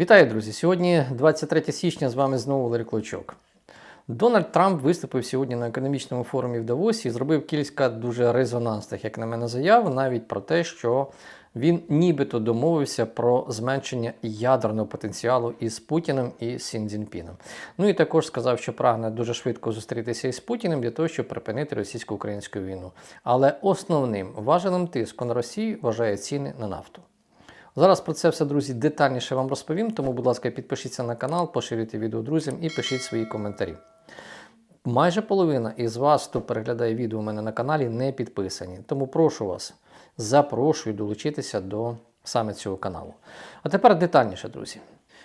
Вітаю, друзі! Сьогодні 23 січня з вами знову Валерій Клочок. Дональд Трамп виступив сьогодні на економічному форумі в Давосі і зробив кілька дуже резонансних, як на мене, заяв, навіть про те, що він нібито домовився про зменшення ядерного потенціалу із Путіним і Сін Цзіньпіном. Ну і також сказав, що прагне дуже швидко зустрітися із Путіним для того, щоб припинити російсько-українську війну. Але основним важелем тиску на Росію вважає ціни на нафту. Зараз про це все, друзі, детальніше вам розповім, тому, будь ласка, підпишіться на канал, поширюйте відео друзям і пишіть свої коментарі. Майже половина із вас, хто переглядає відео у мене на каналі, не підписані. Тому прошу вас, запрошую долучитися до саме цього каналу. А тепер детальніше, друзі.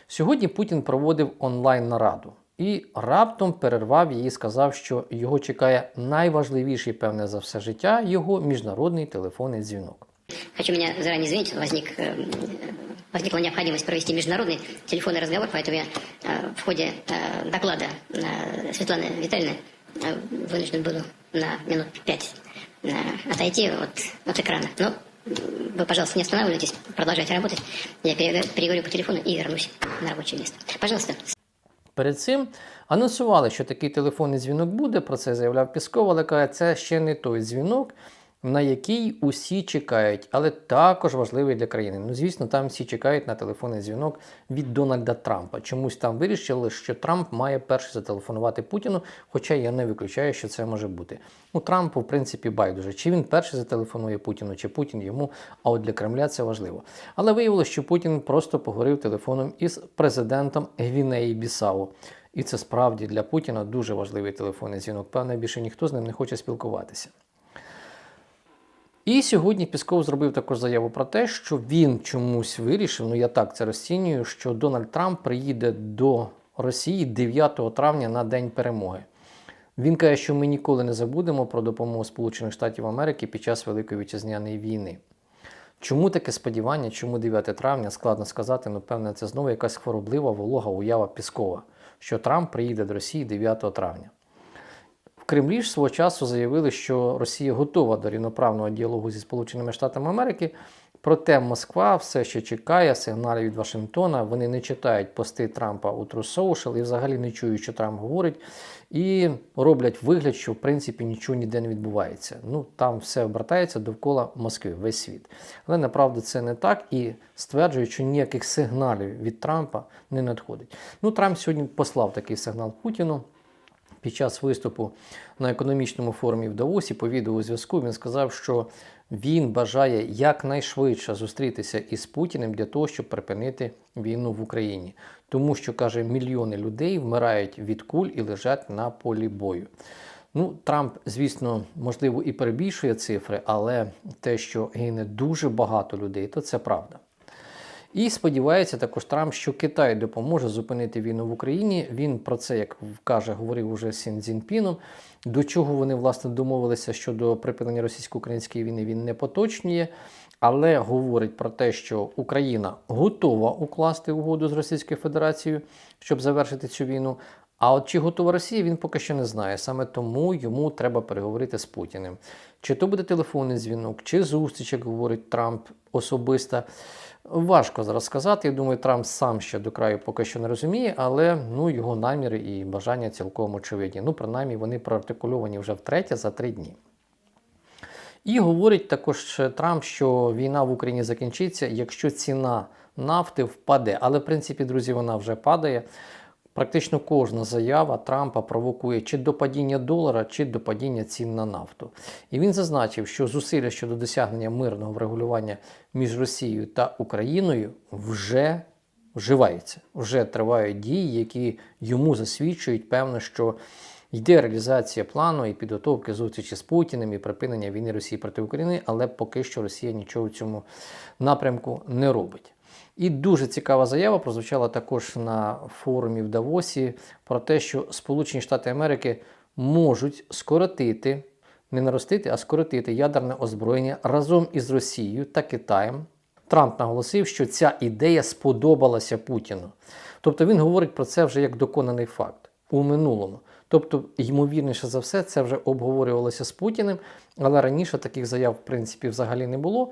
Сьогодні Путін проводив онлайн-нараду і раптом перервав її, сказав, що його чекає найважливіший, певне за все життя, його міжнародний телефонний дзвінок. Хочу меня заранее извинить, возник, э, возникла необходимость провести международный телефонный разговор, поэтому я э, в ходе э, доклада э, Светланы Витальевны э, вынужден буду на минут пять э, отойти от, от экрана. Но э, вы, пожалуйста, не останавливайтесь, продолжайте работать. Я перег- переговорю по телефону и вернусь на рабочее место. Пожалуйста, Перед цим анонсували, що такий телефонний дзвінок буде. Про це заявляв Пісков, але каже, це ще не той дзвінок, на який усі чекають, але також важливий для країни. Ну, звісно, там всі чекають на телефонний дзвінок від Дональда Трампа. Чомусь там вирішили, що Трамп має перший зателефонувати Путіну, хоча я не виключаю, що це може бути. Ну, Трампу, в принципі, байдуже. Чи він перший зателефонує Путіну, чи Путін йому, а от для Кремля це важливо. Але виявилося, що Путін просто поговорив телефоном із президентом Гвінеї Бісау. І це справді для Путіна дуже важливий телефонний дзвінок. Певне, більше ніхто з ним не хоче спілкуватися. І сьогодні Пісков зробив також заяву про те, що він чомусь вирішив, ну я так це розцінюю, що Дональд Трамп приїде до Росії 9 травня на День перемоги. Він каже, що ми ніколи не забудемо про допомогу Сполучених Штатів Америки під час Великої вітчизняної війни. Чому таке сподівання, чому 9 травня, складно сказати, ну певне, це знову якась хвороблива волога уява Піскова, що Трамп приїде до Росії 9 травня. Кремлі ж свого часу заявили, що Росія готова до рівноправного діалогу зі Сполученими Штатами Америки. Проте Москва все ще чекає сигналів від Вашингтона. Вони не читають пости Трампа у True Social і взагалі не чують, що Трамп говорить, і роблять вигляд, що в принципі нічого ніде не відбувається. Ну там все обертається довкола Москви, весь світ. Але направду це не так і стверджують, що ніяких сигналів від Трампа не надходить. Ну Трамп сьогодні послав такий сигнал Путіну. Під час виступу на економічному форумі в Давосі по відеозв'язку він сказав, що він бажає якнайшвидше зустрітися із Путіним для того, щоб припинити війну в Україні. Тому що, каже, мільйони людей вмирають від куль і лежать на полі бою. Ну, Трамп, звісно, можливо, і перебільшує цифри, але те, що гине дуже багато людей, то це правда. І сподівається також Трамп, що Китай допоможе зупинити війну в Україні. Він про це, як каже, говорив уже з Сін Цзіньпіном. До чого вони власне домовилися щодо припинення російсько-української війни, він не поточнює, але говорить про те, що Україна готова укласти угоду з Російською Федерацією, щоб завершити цю війну. А от чи готова Росія, він поки що не знає. Саме тому йому треба переговорити з Путіним. Чи то буде телефонний дзвінок, чи зустріч, як говорить Трамп особисто. Важко зараз сказати. Я думаю, Трамп сам ще до краю поки що не розуміє, але ну, його наміри і бажання цілком очевидні. Ну, принаймні, вони проартикульовані вже втретє за три дні. І говорить також Трамп, що війна в Україні закінчиться, якщо ціна нафти впаде. Але, в принципі, друзі, вона вже падає. Практично кожна заява Трампа провокує чи до падіння долара, чи до падіння цін на нафту. І він зазначив, що зусилля щодо досягнення мирного врегулювання між Росією та Україною вже вживаються. Вже тривають дії, які йому засвідчують, певно, що йде реалізація плану і підготовки зустрічі з Путіним і припинення війни Росії проти України, але поки що Росія нічого в цьому напрямку не робить. І дуже цікава заява прозвучала також на форумі в Давосі про те, що Сполучені Штати Америки можуть скоротити, не наростити, а скоротити ядерне озброєння разом із Росією та Китаєм. Трамп наголосив, що ця ідея сподобалася Путіну. Тобто він говорить про це вже як доконаний факт у минулому. Тобто, ймовірніше за все, це вже обговорювалося з Путіним, але раніше таких заяв, в принципі, взагалі не було.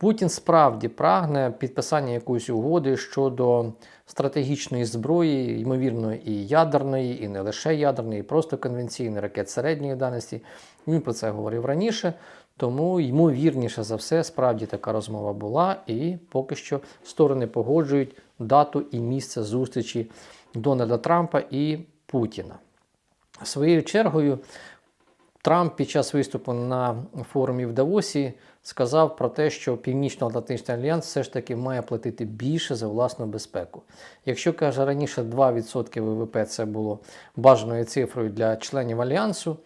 Путін справді прагне підписання якоїсь угоди щодо стратегічної зброї, ймовірно, і ядерної, і не лише ядерної, і просто конвенційної ракет середньої дальності. Він про це говорив раніше. Тому, ймовірніше за все, справді така розмова була, і поки що сторони погоджують дату і місце зустрічі Дональда Трампа і Путіна. Своєю чергою, Трамп під час виступу на форумі в Давосі сказав про те, що Північно-Атлантичний альянс все ж таки має платити більше за власну безпеку. Якщо каже раніше 2% ВВП це було бажаною цифрою для членів альянсу,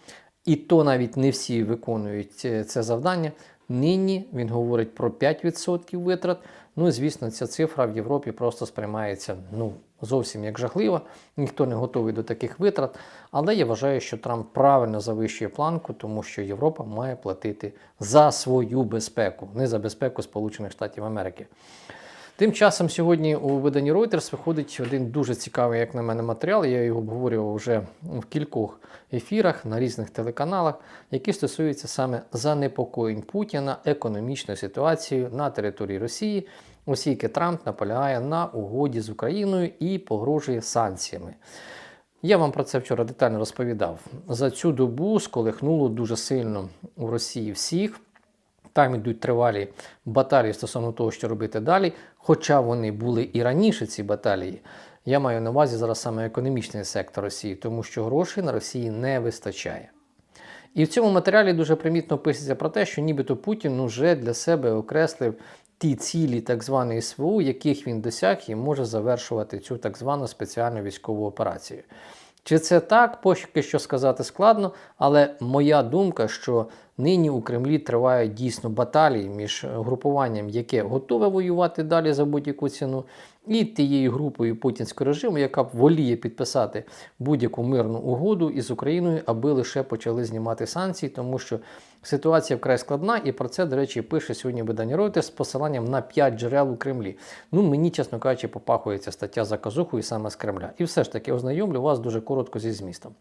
і то навіть не всі виконують е, це завдання. Нині він говорить про 5% витрат. Ну і звісно, ця цифра в Європі просто сприймається ну, зовсім як жахлива. Ніхто не готовий до таких витрат. Але я вважаю, що Трамп правильно завищує планку, тому що Європа має платити за свою безпеку, не за безпеку Сполучених Штатів Америки. Тим часом сьогодні у виданні Reuters виходить один дуже цікавий, як на мене, матеріал. Я його обговорював вже в кількох ефірах на різних телеканалах, які стосуються саме занепокоєнь Путіна економічною ситуацією на території Росії, оскільки Трамп наполягає на угоді з Україною і погрожує санкціями. Я вам про це вчора детально розповідав. За цю добу сколихнуло дуже сильно у Росії всіх. Там йдуть тривалі баталії стосовно того, що робити далі. Хоча вони були і раніше, ці баталії. Я маю на увазі зараз саме економічний сектор Росії, тому що грошей на Росії не вистачає. І в цьому матеріалі дуже примітно пишеться про те, що нібито Путін вже для себе окреслив ті цілі так званої СВУ, яких він досяг і може завершувати цю так звану спеціальну військову операцію. Чи це так, поки що сказати складно, але моя думка, що нині у Кремлі тривають дійсно баталії між групуванням, яке готове воювати далі за будь-яку ціну, і тією групою путінського режиму, яка воліє підписати будь-яку мирну угоду із Україною, аби лише почали знімати санкції, тому що ситуація вкрай складна, і про це, до речі, пише сьогодні видання Reuters з посиланням на 5 джерел у Кремлі. Ну, мені, чесно кажучи, попахується стаття за казухою саме з Кремля. І все ж таки ознайомлю вас дуже коротко зі змістом.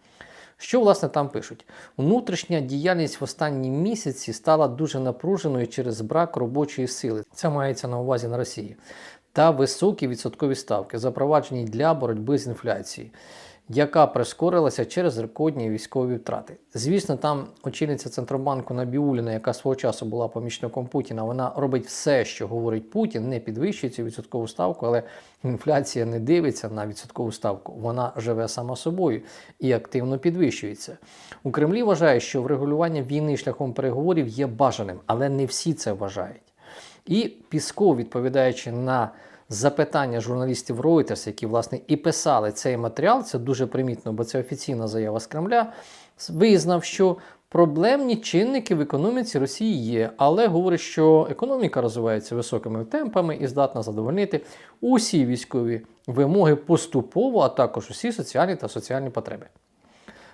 Що власне там пишуть? Внутрішня діяльність в останні місяці стала дуже напруженою через брак робочої сили. Це мається на увазі на Росії. Та високі відсоткові ставки, запроваджені для боротьби з інфляцією, яка прискорилася через рекордні військові втрати. Звісно, там очільниця Центробанку Набіуліна, яка свого часу була помічником Путіна, вона робить все, що говорить Путін, не підвищує цю відсоткову ставку, але інфляція не дивиться на відсоткову ставку. Вона живе сама собою і активно підвищується. У Кремлі вважають, що врегулювання війни шляхом переговорів є бажаним, але не всі це вважають. І Пісков, відповідаючи на запитання журналістів Reuters, які власне і писали цей матеріал, це дуже примітно, бо це офіційна заява з Кремля, визнав, що проблемні чинники в економіці Росії є, але говорить, що економіка розвивається високими темпами і здатна задовольнити усі військові вимоги поступово, а також усі соціальні та соціальні потреби.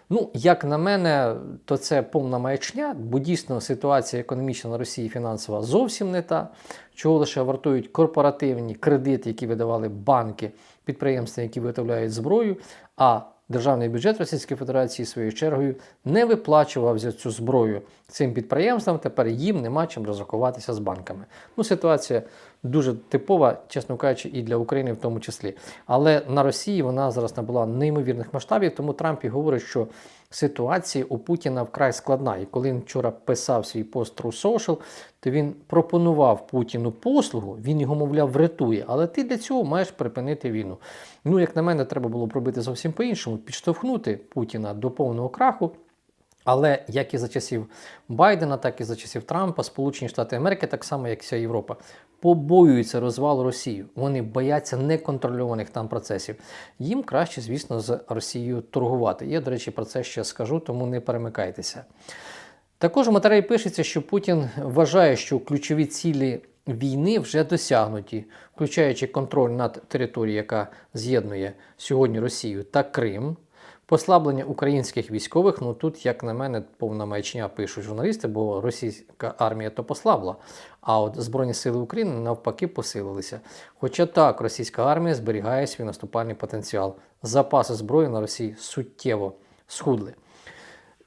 Ну, як на мене, то це повна маячня, бо дійсно ситуація економічна на Росії фінансова зовсім не та, чого лише вартують корпоративні кредити, які видавали банки, підприємства, які виготовляють зброю. А державний бюджет Російської Федерації своєю чергою не виплачував за цю зброю цим підприємствам. Тепер їм нема чим розрахуватися з банками. Ну, ситуація дуже типова, чесно кажучи, і для України в тому числі. Але на Росії вона зараз набула неймовірних масштабів, тому Трамп і говорить, що ситуація у Путіна вкрай складна. І коли він вчора писав свій пост True Social, то він пропонував Путіну послугу, він його, мовляв, врятує, але ти для цього маєш припинити війну. Ну, як на мене, треба було б робити зовсім по-іншому, підштовхнути Путіна до повного краху. Але як і за часів Байдена, так і за часів Трампа, Сполучені Штати Америки, так само як і вся Європа, побоюються розвалу Росії. Вони бояться неконтрольованих там процесів. Їм краще, звісно, з Росією торгувати. Я, до речі, про це ще скажу, тому не перемикайтеся. Також у матеріалі пишеться, що Путін вважає, що ключові цілі війни вже досягнуті, включаючи контроль над територією, яка з'єднує сьогодні Росію та Крим. Послаблення українських військових, ну тут, як на мене, повна маячня пишуть журналісти, бо російська армія то послабла, а от Збройні сили України навпаки посилилися. Хоча так, російська армія зберігає свій наступальний потенціал. Запаси зброї на Росії суттєво схудли.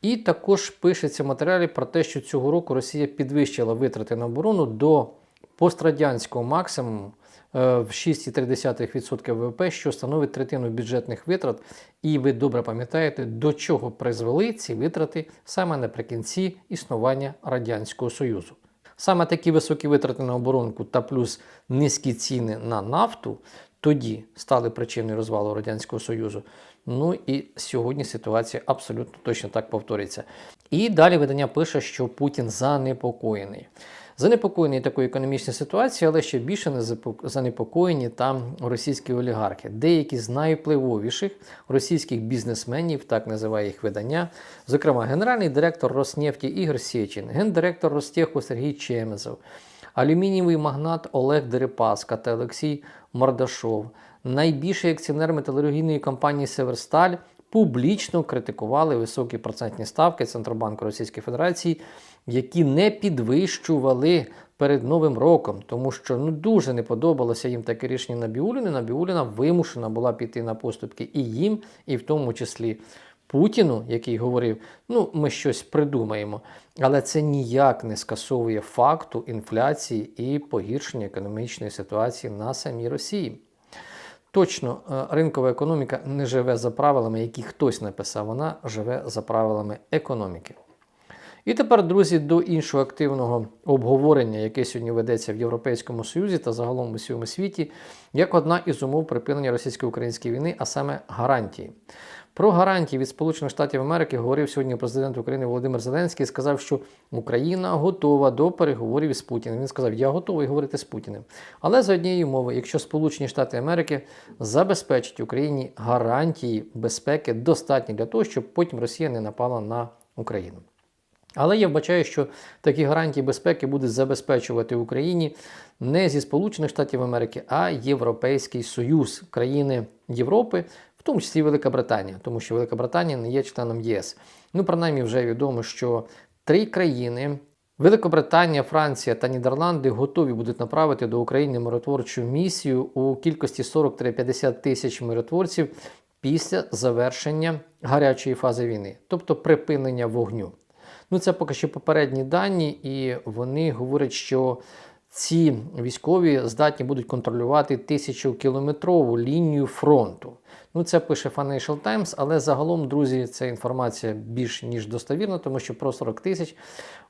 І також пишеться в матеріалі про те, що цього року Росія підвищила витрати на оборону до пострадянського максимуму в 6,3% ВВП, що становить третину бюджетних витрат. І ви добре пам'ятаєте, до чого призвели ці витрати саме наприкінці існування Радянського Союзу. Саме такі високі витрати на оборонку та плюс низькі ціни на нафту тоді стали причиною розвалу Радянського Союзу. Ну і сьогодні ситуація абсолютно точно так повториться. І далі видання пише, що Путін занепокоєний. Занепокоєний такою економічною ситуацією, але ще більше не занепокоєні там російські олігархи. Деякі з найвпливовіших російських бізнесменів, так називає їх видання, зокрема генеральний директор Роснефті Ігор Сєчин, гендиректор Ростеху Сергій Чемезов, алюмінієвий магнат Олег Дерипаска та Олексій Мордашов, найбільший акціонер металургійної компанії Северсталь публічно критикували високі процентні ставки Центробанку Російської Федерації, які не підвищували перед Новим роком, тому що ну дуже не подобалося їм таке рішення Набіуліна. Набіуліна вимушена була піти на поступки і їм, і в тому числі. Путіну, який говорив, ну ми щось придумаємо, але це ніяк не скасовує факту інфляції і погіршення економічної ситуації на самій Росії. Точно, е, ринкова економіка не живе за правилами, які хтось написав, вона живе за правилами економіки. І тепер, друзі, до іншого активного обговорення, яке сьогодні ведеться в Європейському Союзі та загалом у всьому світі, як одна із умов припинення російсько-української війни, а саме гарантії. Про гарантії від Сполучених Штатів Америки говорив сьогодні президент України Володимир Зеленський сказав, що Україна готова до переговорів із Путіним. Він сказав, я готовий говорити з Путіним. Але за однієї умови, якщо Сполучені Штати Америки забезпечать Україні гарантії безпеки достатні для того, щоб потім Росія не напала на Україну. Але я вбачаю, що такі гарантії безпеки будуть забезпечувати Україні не зі Сполучених Штатів Америки, а Європейський Союз, країни Європи, в тому числі Велика Британія, тому що Велика Британія не є членом ЄС. Ну, принаймні, вже відомо, що три країни. Великобританія, Франція та Нідерланди готові будуть направити до України миротворчу місію у кількості 40-50 тисяч миротворців після завершення гарячої фази війни, тобто припинення вогню. Ну, це поки що попередні дані, і вони говорять, що ці військові здатні будуть контролювати тисячокілометрову лінію фронту. Ну, це пише Financial Times, але загалом, друзі, ця інформація більш ніж достовірна, тому що про 40 тисяч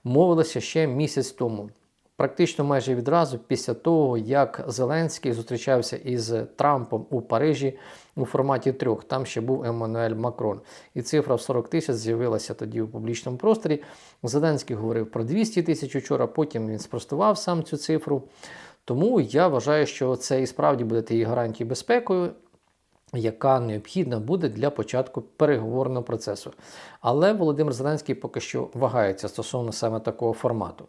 мовилося ще місяць тому. Практично майже відразу після того, як Зеленський зустрічався із Трампом у Парижі у форматі трьох, там ще був Еммануель Макрон. І цифра в 40 тисяч з'явилася тоді у публічному просторі. Зеленський говорив про 200 тисяч учора, потім він спростував сам цю цифру. Тому я вважаю, що це і справді буде тією гарантією безпекою, яка необхідна буде для початку переговорного процесу. Але Володимир Зеленський поки що вагається стосовно саме такого формату.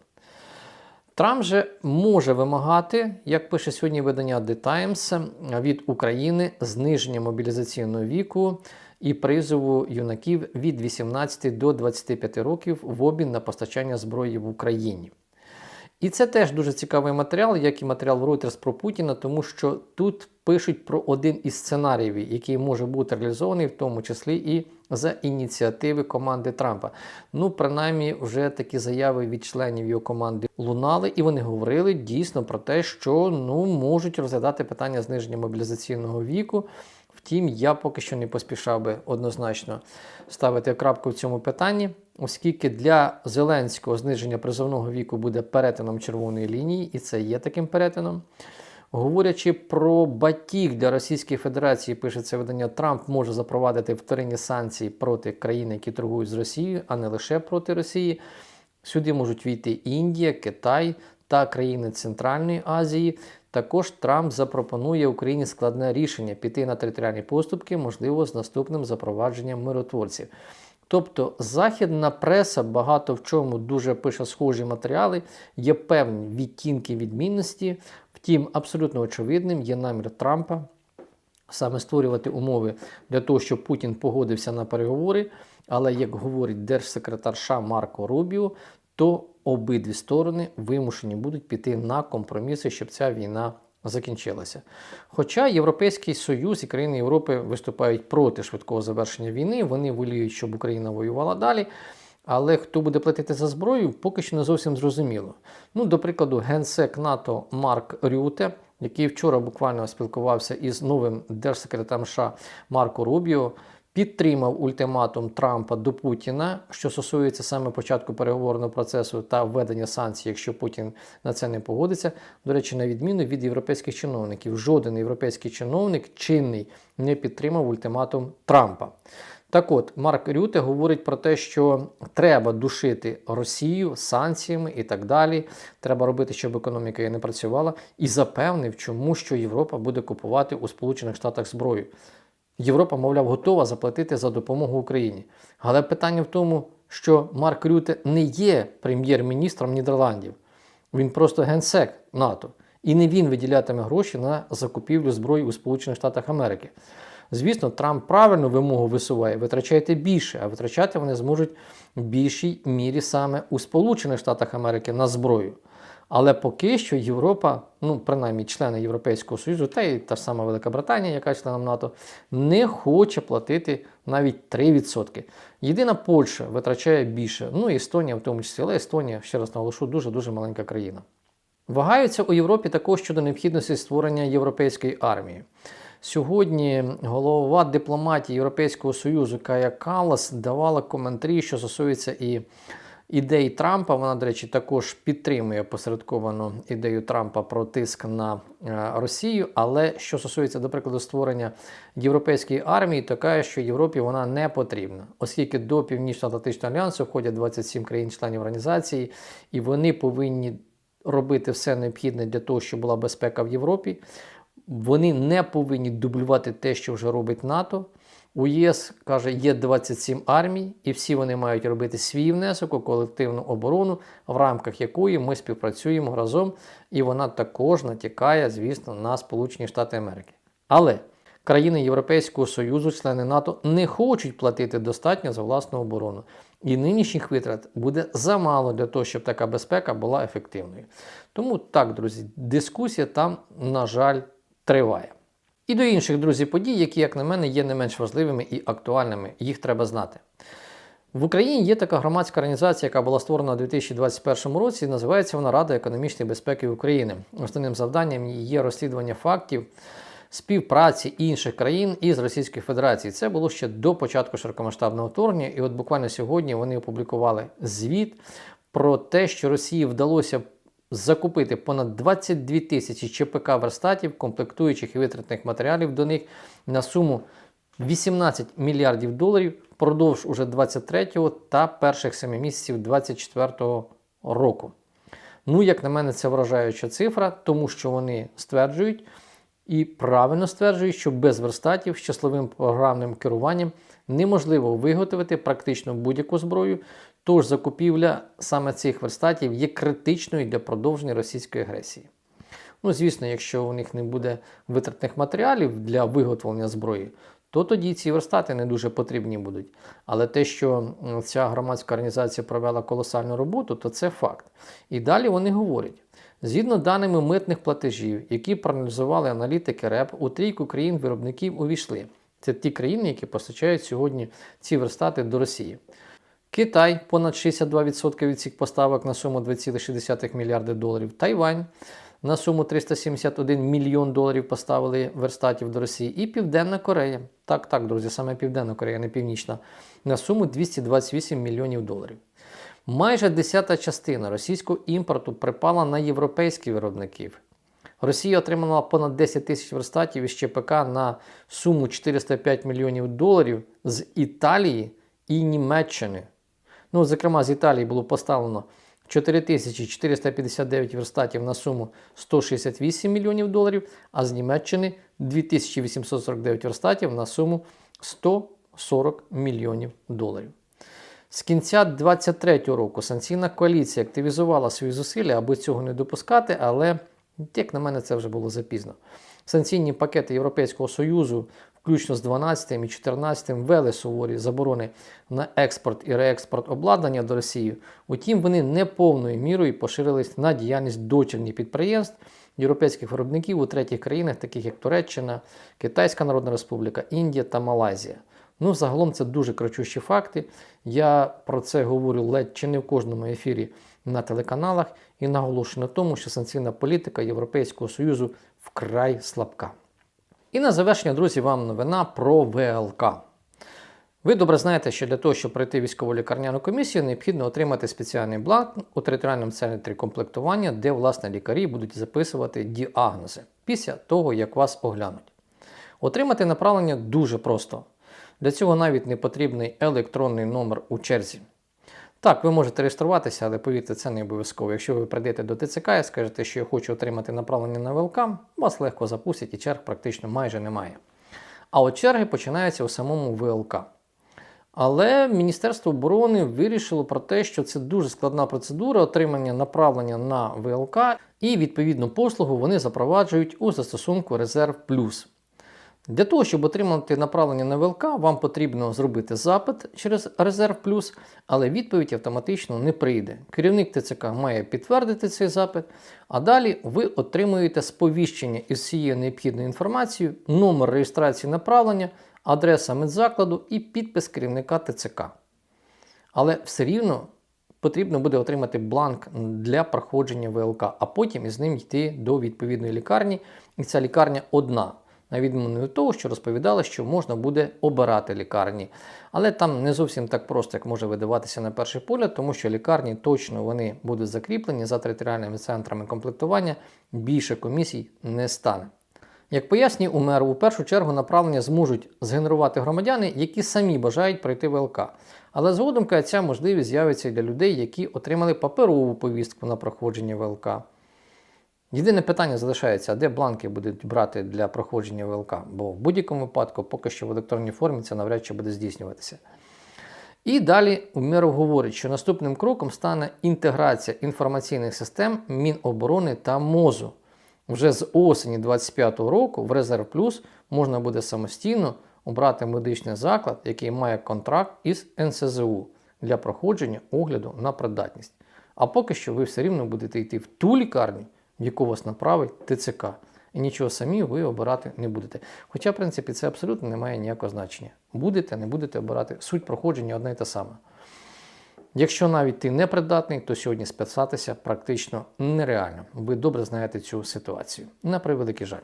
Трамп же може вимагати, як пише сьогодні видання The Times, від України зниження мобілізаційного віку і призову юнаків від 18 до 25 років в обмін на постачання зброї в Україні. І це теж дуже цікавий матеріал, як і матеріал Reuters про Путіна, тому що тут пишуть про один із сценаріїв, який може бути реалізований, в тому числі і за ініціативи команди Трампа. Ну, принаймні, вже такі заяви від членів його команди лунали, і вони говорили дійсно про те, що ну можуть розглядати питання зниження мобілізаційного віку. Втім, я поки що не поспішав би однозначно ставити крапку в цьому питанні, оскільки для Зеленського зниження призовного віку буде перетином червоної лінії, і це є таким перетином. Говорячи про батіг для Російської Федерації, пише це видання, Трамп може запровадити вторинні санкції проти країн, які торгують з Росією, а не лише проти Росії. Сюди можуть війти Індія, Китай та країни Центральної Азії. Також Трамп запропонує Україні складне рішення піти на територіальні поступки, можливо, з наступним запровадженням миротворців. Тобто західна преса багато в чому дуже пише схожі матеріали, є певні відтінки відмінності. Втім, абсолютно очевидним є намір Трампа саме створювати умови для того, щоб Путін погодився на переговори. Але як говорить держсекретар США Марко Рубіо, то обидві сторони вимушені будуть піти на компроміси, щоб ця війна закінчилася. Хоча Європейський Союз і країни Європи виступають проти швидкого завершення війни, вони воліють, щоб Україна воювала далі. Але хто буде платити за зброю, поки що не зовсім зрозуміло. Ну, до прикладу, генсек НАТО Марк Рюте, який вчора буквально спілкувався із новим держсекретарем США Марко Рубіо, підтримав ультиматум Трампа до Путіна, що стосується саме початку переговорного процесу та введення санкцій, якщо Путін на це не погодиться. До речі, на відміну від європейських чиновників, жоден європейський чиновник чинний не підтримав ультиматум Трампа. Так от, Марк Рюте говорить про те, що треба душити Росію санкціями і так далі. Треба робити, щоб економіка її не працювала, і запевнив, чому що Європа буде купувати у Сполучених Штатах зброю. Європа, мовляв, готова заплатити за допомогу Україні. Але питання в тому, що Марк Рюте не є прем'єр-міністром Нідерландів. Він просто генсек НАТО. І не він виділятиме гроші на закупівлю зброї у Сполучених Штатах Америки. Звісно, Трамп правильно вимогу висуває, витрачайте більше, а витрачати вони зможуть в більшій мірі саме у Сполучених Штатах Америки на зброю. Але поки що Європа, ну принаймні члени Європейського Союзу, та й та ж сама Велика Британія, яка членом НАТО, не хоче платити навіть 3%. Єдина Польща витрачає більше, ну і Естонія в тому числі, але Естонія, ще раз наголошу, дуже-дуже маленька країна. Вагаються у Європі також щодо необхідності створення європейської армії. Сьогодні голова дипломатії Європейського Союзу Кая Калас давала коментарі, що стосується і ідей Трампа. Вона, до речі, також підтримує посередковану ідею Трампа про тиск на е, Росію. Але що стосується, до прикладу, створення європейської армії, то каже, що Європі вона не потрібна, оскільки до Північно-Атлантичного альянсу входять 27 країн-членів організації, і вони повинні робити все необхідне для того, щоб була безпека в Європі. Вони не повинні дублювати те, що вже робить НАТО. У ЄС каже, є 27 армій, і всі вони мають робити свій внесок у колективну оборону, в рамках якої ми співпрацюємо разом, і вона також натякає, звісно, на Сполучені Штати Америки. Але країни Європейського Союзу, члени НАТО, не хочуть платити достатньо за власну оборону. І нинішніх витрат буде замало для того, щоб така безпека була ефективною. Тому так, друзі, дискусія там, на жаль, триває. І до інших друзі подій, які, як на мене, є не менш важливими і актуальними, їх треба знати. В Україні є така громадська організація, яка була створена у 2021 році, і називається вона Рада економічної безпеки України. Основним завданням її є розслідування фактів співпраці інших країн із Російською Федерацією. Це було ще до початку широкомасштабного вторгнення, і от буквально сьогодні вони опублікували звіт про те, що Росії вдалося закупити понад 22 тисячі ЧПК верстатів, комплектуючих і витратних матеріалів до них на суму 18 мільярдів доларів впродовж уже 23-го та перших 7 місяців 24-го року. Ну, як на мене, це вражаюча цифра, тому що вони стверджують і правильно стверджують, що без верстатів з числовим програмним керуванням неможливо виготовити практично будь-яку зброю, Тож закупівля саме цих верстатів є критичною для продовження російської агресії. Ну, звісно, якщо у них не буде витратних матеріалів для виготовлення зброї, то тоді ці верстати не дуже потрібні будуть. Але те, що ця громадська організація провела колосальну роботу, то це факт. І далі вони говорять: згідно даними митних платежів, які проаналізували аналітики РЕП, у трійку країн-виробників увійшли. Це ті країни, які постачають сьогодні ці верстати до Росії. Китай понад 62% від цих поставок на суму 2,6 мільярди доларів. Тайвань на суму 371 мільйон доларів поставили верстатів до Росії. І Південна Корея. Так, так, друзі, саме Південна Корея, не Північна, на суму 228 мільйонів доларів. Майже десята частина російського імпорту припала на європейських виробників. Росія отримала понад 10 тисяч верстатів із ЧПК на суму 405 мільйонів доларів з Італії і Німеччини. Ну, зокрема, з Італії було поставлено 4459 верстатів на суму 168 мільйонів доларів, а з Німеччини 2849 верстатів на суму 140 мільйонів доларів. З кінця 2023 року санкційна коаліція активізувала свої зусилля, аби цього не допускати, але, як на мене, це вже було запізно. Санкційні пакети Європейського Союзу включно з 12 і 14 ввели суворі заборони на експорт і реекспорт обладнання до Росії. Утім, вони не повною мірою поширились на діяльність дочірніх підприємств європейських виробників у третіх країнах, таких як Туреччина, Китайська Народна Республіка, Індія та Малайзія. Ну, загалом це дуже кричущі факти. Я про це говорю ледь чи не в кожному ефірі на телеканалах і наголошую на тому, що санкційна політика Європейського Союзу вкрай слабка. І на завершення, друзі, вам новина про ВЛК. Ви добре знаєте, що для того, щоб пройти військову лікарняну комісію, необхідно отримати спеціальний бланк у територіальному центрі комплектування, де власне лікарі будуть записувати діагнози після того, як вас оглянуть. Отримати направлення дуже просто. Для цього навіть не потрібний електронний номер у черзі. Так, ви можете реєструватися, але повірте, це не обов'язково. Якщо ви прийдете до ТЦК і скажете, що я хочу отримати направлення на ВЛК, вас легко запустять і черг практично майже немає. А от черги починаються у самому ВЛК. Але Міністерство оборони вирішило про те, що це дуже складна процедура отримання направлення на ВЛК, і відповідну послугу вони запроваджують у застосунку Резерв Плюс. Для того, щоб отримати направлення на ВЛК, вам потрібно зробити запит через Резерв Плюс, але відповідь автоматично не прийде. Керівник ТЦК має підтвердити цей запит, а далі ви отримуєте сповіщення із всією необхідною інформацією, номер реєстрації направлення, адреса медзакладу і підпис керівника ТЦК. Але все рівно потрібно буде отримати бланк для проходження ВЛК, а потім із ним йти до відповідної лікарні. І ця лікарня одна. На відміну від того, що розповідали, що можна буде обирати лікарні. Але там не зовсім так просто, як може видаватися на перший погляд, тому що лікарні точно вони будуть закріплені за територіальними центрами комплектування, більше комісій не стане. Як пояснює УМЕР, у першу чергу направлення зможуть згенерувати громадяни, які самі бажають пройти ВЛК. Але згодом ця можливість з'явиться і для людей, які отримали паперову повістку на проходження ВЛК. Єдине питання залишається, а де бланки будуть брати для проходження ВЛК, бо в будь-якому випадку, поки що в електронній формі це навряд чи буде здійснюватися. І далі Умеров говорить, що наступним кроком стане інтеграція інформаційних систем Міноборони та МОЗу. Вже з осені 2025 року в Резерв Плюс можна буде самостійно обрати медичний заклад, який має контракт із НСЗУ для проходження огляду на придатність. А поки що ви все рівно будете йти в ту лікарню, яку вас направить ТЦК. І нічого самі ви обирати не будете. Хоча, в принципі, це абсолютно не має ніякого значення. Будете, не будете обирати. Суть проходження одна й та сама. Якщо навіть ти не придатний, то сьогодні списатися практично нереально. Ви добре знаєте цю ситуацію. На превеликий жаль.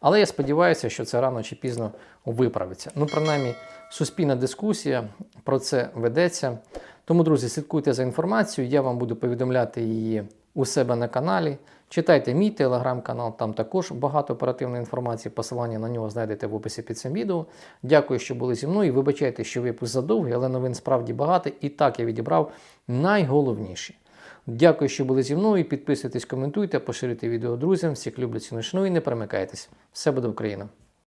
Але я сподіваюся, що це рано чи пізно виправиться. Ну, принаймні, суспільна дискусія про це ведеться. Тому, друзі, слідкуйте за інформацією, я вам буду повідомляти її у себе на каналі. Читайте мій телеграм-канал, там також багато оперативної інформації. Посилання на нього знайдете в описі під цим відео. Дякую, що були зі мною. Вибачайте, що випуск задовгий, але новин справді багато. І так я відібрав найголовніші. Дякую, що були зі мною. Підписуйтесь, коментуйте, поширюйте відео друзям. Всіх люблять ціну і не перемикайтесь. Все буде Україна!